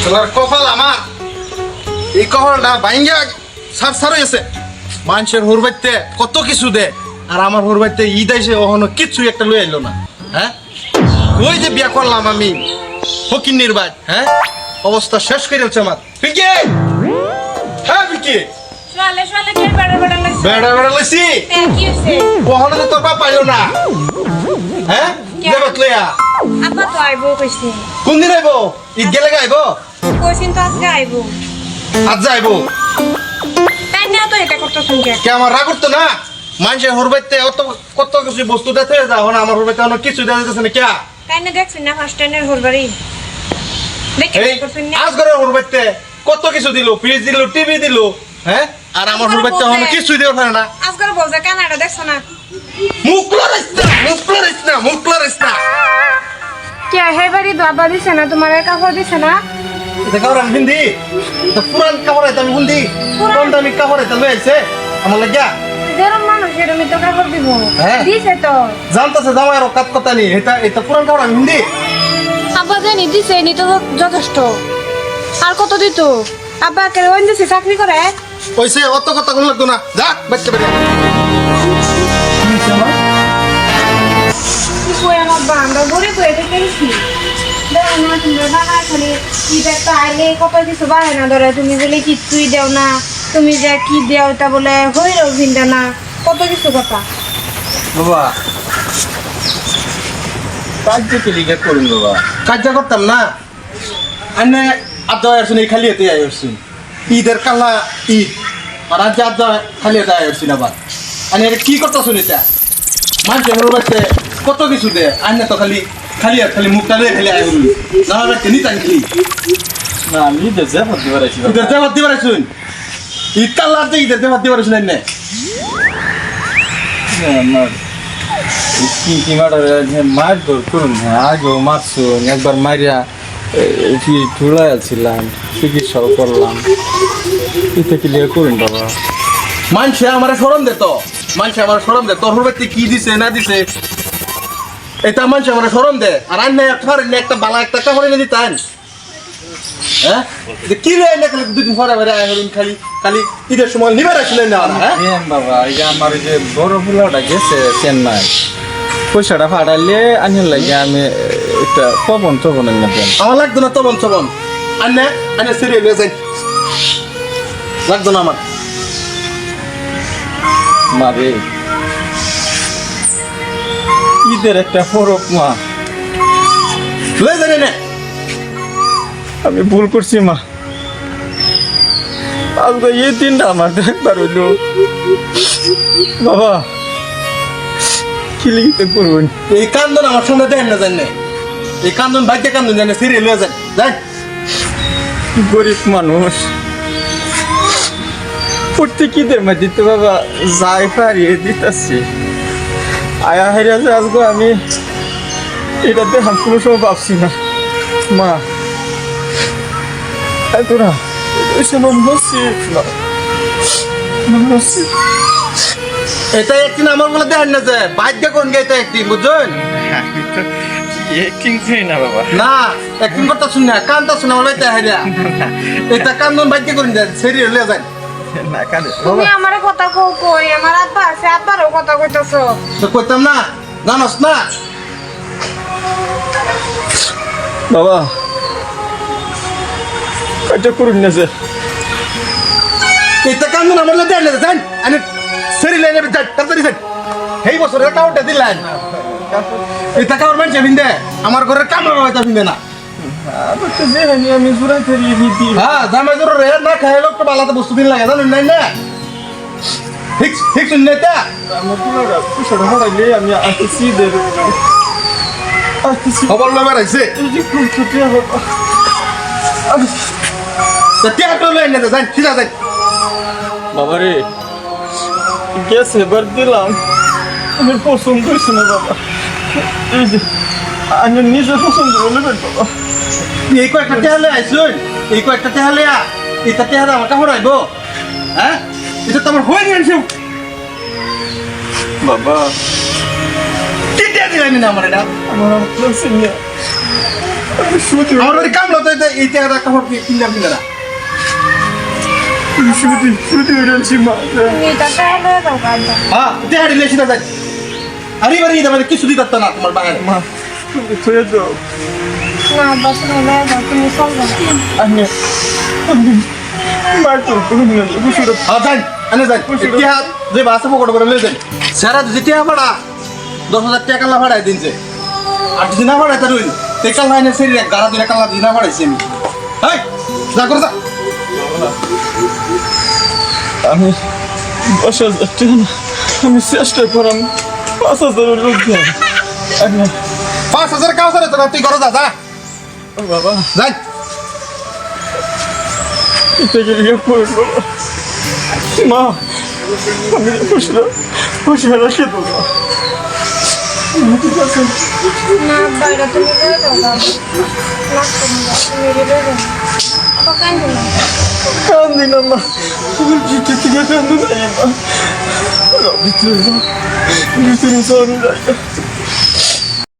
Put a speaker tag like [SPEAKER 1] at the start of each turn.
[SPEAKER 1] তোমার কপাল আমার। এই কপালটা বাইঙ্গা সার সার হয়েছে মানুষের হুরবাইতে কত কিছু দে আর আমার হুরবাইতে ঈদ আইসে ওখানে কিচ্ছু একটা লই আইলো না। হ্যাঁ? ওই যে বিয়া করলাম আমি? ফকির নির্বাচ হ্যাঁ? অবস্থা শেষ করে দিচ্ছে আমার। পিঙ্কি হ্যাঁ পিঙ্কি
[SPEAKER 2] সোয়ালে সোয়ালে কে বেড়া বেড়া
[SPEAKER 1] লইছি ওখানে তো তোর বাপ পাইলো না। হ্যাঁ? দেবত লইয়া।
[SPEAKER 2] আপা তো আইবো কইছে।
[SPEAKER 1] কোন দিন আইবো? ঈদ গেলে আইবো?
[SPEAKER 2] কইছিন তো আজকে আইবো।
[SPEAKER 1] আজ যাইবো
[SPEAKER 2] তাই না তো এটা করতেছেন কে?
[SPEAKER 1] কে আমার রাগ করতো না? মানুষের হরবাইতে অত কত কিছু বস্তু দেখতে যাও না আমার হরবাইতে অনেক কিছু দেখা যাচ্ছে না কে?
[SPEAKER 2] তাই না দেখছেন না ফার্স্ট টাইমের হরবারি। দেখে করছেন না
[SPEAKER 1] আজ করে হরবাইতে কত কিছু দিল? ফ্রিজ দিল টিভি দিল হ্যাঁ? আর আমার হরবাইতে অনেক কিছু দিও পারে না।
[SPEAKER 2] আজকাল বলছে কানাডা দেখছ না?
[SPEAKER 1] মুখ না মুখ লড়াইস না মুখ লড়াইস না।
[SPEAKER 2] কে হে বাড়ি দিছে না? তোমার কাপড় দিছে না?
[SPEAKER 1] এটা কাপড় আমি হিন্দি তো পুরান কাপড় আইতে আমি হিন্দি কোন দামি কাপড় আইতে লই আইছে? আমার লাগিয়া।
[SPEAKER 2] যেরম মানুষ এরমই তো কাপড় দিব।
[SPEAKER 1] হ্যাঁ।
[SPEAKER 2] দিছে তো।
[SPEAKER 1] জানতাছে জামাই আর কাত কথা নি। এটা এটা পুরান কাপড় আমি হিন্দি
[SPEAKER 2] আব্বা জানি দিছে নি তো যথেষ্ট। আর কত দিত? আব্বা কে ওই দিছে চাকরি করে?
[SPEAKER 1] কইছে অত কথা কোন লাগতো না। যা বাচ্চা বেরিয়ে
[SPEAKER 2] কই আমার গরিব হয়ে বাবা, খালি ঈদ একটা আইলে কত কিছু না, ধরে তুমি বলে কিছুই দেও না, তুমি যে কি দেও তা বলে হইল ভিন্দা না, কত কিছু কথা।
[SPEAKER 3] বাবা কাজ কি লিখে
[SPEAKER 1] কাজ করতাম না। আনে আজ আসুন, এই খালি এতে আসুন। ঈদের কালা ঈদ, আর আজ আজ খালি এতে আসুন আবার। এটা কি করতে শুনি এটা? মানুষের মনে বাড়তে কত কিছু দে আনে তো খালি খালি আর খালি মুখটা দিয়ে খালি আয় বলুন জামা বাড়তে নিতাম খালি।
[SPEAKER 3] না আমি দেশে ভর্তি করাইছি
[SPEAKER 1] ঈদের দেবাদ দিবার আসুন ঈদ কাল্লা আর ঈদের দেবাদ দিবার আসুন আনে
[SPEAKER 3] আমার কি কি মারার মার দর করুন হ্যাঁ আগেও মারছুন একবার মারিয়া কি ঠুলা ছিলাম চিকিৎসাও করলাম। এটা কি লিখে করুন বাবা।
[SPEAKER 1] মানুষে আমার স্মরণ দে তো। মানুষে আমার স্মরণ দে। তোর কি দিছে না দিছে? এটা মানুষ আমার স্মরণ দে। আর আন্য একটা একটা বালা একটা কাপড় এনে দিতেন হ্যাঁ? কি রে এনে খালি দুদিন পরে পরে আয় খালি খালি ঈদের সময় নিবে রাখছিলেন না হ্যাঁ?
[SPEAKER 3] বাবা এই যে আমার যে বড় ফুলাটা গেছে চেন্নাই পয়সাটা ফাটাইলে আনিয়ে লাগে আমি একটা পবন টবন এনে দেন
[SPEAKER 1] আমার লাগতো না তবন তবন আন্য আন্য সিরিয়াল হয়ে যাই। লাগতো না আমার।
[SPEAKER 3] মারে। ঈদের একটা পরব মা।
[SPEAKER 1] লয়ে
[SPEAKER 3] আমি ভুল করছি মা। আজকে এই দিনটা আমার দেখবার হইল। বাবা কি লিখিতে করবেন
[SPEAKER 1] এই কান্দন আমার সঙ্গে দেন না জান। এই কান্দন বাইকে কান্দন জানে সিরিয়াল হয়ে যায় যাই
[SPEAKER 3] গরিব মানুষ। প্রত্যেক ঈদের মধ্যে তো বাবা যাই পারিয়ে দিতেছি। আয়া হেরা যে আজকে আমি এটা দেখাম কোনো সময় ভাবছি না। মা। এই তোরা এসে নসিব না
[SPEAKER 1] এটা একদিন আমার বলে দেন না যে ভাগ্য কোন গেছে একদিন বুঝছেন?
[SPEAKER 3] করি না বাবা।
[SPEAKER 1] না একদিন কথা শুন না কানটা শুনে বলে এটা হারিয়া এটা কান্দন ভাগ্য দেন সিরিয়াল হয়ে যায়
[SPEAKER 2] তুমি আমার কথা কও কই? আমার আব্বা আছে আব্বারও কথা কইতাছো।
[SPEAKER 1] তো করতাম না জানোস না?
[SPEAKER 3] বাবা করুন না যে
[SPEAKER 1] এটা কান্দন আমার বলে দেন না যান আমি সিরিয়াল এনে যান তাড়াতাড়ি যান এই বছরের কাউটা দিলেন। এটা কাউর মানুষ ভিন্দে। আমার ঘরের কামড় হয়তো ভিন্দে না।
[SPEAKER 3] আমি জোড়া ফেরিয়ে দিদি
[SPEAKER 1] হ্যাঁ জামাই জোর রে না খাই লোক তো বালাতে বস্তু দিন লাগে জানেন নাই না? ঠিক ঠিক শুন না এটা
[SPEAKER 3] আমার পুরোটা পুষাটা হারাইলে আমি আসতেছি দের আসতেছি।
[SPEAKER 1] খবর তা না যান
[SPEAKER 3] বাবা রে গ্যাস এবার দিলাম। আমি পছন্দ হয়েছে না বাবা। এই যে আমি নিজে পছন্দ করে বাবা
[SPEAKER 1] এই কয়েকটা টেহালে আইসুন এই কয়েকটা টেহালে আ এটা টেহালে আমার কাপড় আইব হ্যাঁ? এটা তো আমার হয়ে গেছে।
[SPEAKER 3] বাবা।
[SPEAKER 1] কি টেহা দিলেন না আমার এটা?
[SPEAKER 3] আমার
[SPEAKER 1] আমার বাড়ি কামলো তো এটা- এই টাকাটা কাপড় কিনলাম কিনা না?
[SPEAKER 3] শুধু শুধু রয়েছি মা
[SPEAKER 2] এটা তাহলে
[SPEAKER 1] হ্যাঁ টাকা দিলে সেটা আরে এবারে ঈদ আমাদের কিছু দিতে না তোমার বাইরে
[SPEAKER 3] মা তুমি
[SPEAKER 2] না বাস নলে দাও তুমি চলবে না।
[SPEAKER 3] আমি আমি মার তো কোনো না বুঝুরা
[SPEAKER 1] যাই আনে যাই ইতিহাস যে বাসে পকড় করে লয়ে যাই। স্যারা যদি টাকা ভাড়া দশ হাজার টাকা কাল্লা ভাড়াই দিনছে আর যদি না ভাড়াই তার ওই তে কাল্লা এনে সেরি গাড়া দিলে কাল্লা যদি না ভাড়াইছি আমি। এই যা করে যা।
[SPEAKER 3] আমি দশ হাজার টাকা না, আমি চেষ্টা করাম পাঁচ হাজারের লোক দেয়
[SPEAKER 1] পাঁচ হাজার কাউ তুই করে যা যা।
[SPEAKER 3] বাবা
[SPEAKER 1] যাই
[SPEAKER 3] এটা গিয়ে পড়ে বাবা মা আমি খুশরা খুশরা রাখে তো
[SPEAKER 2] না বাইরে তুমি লয়ে দাও বাবা লাগতো না তুমি লয়ে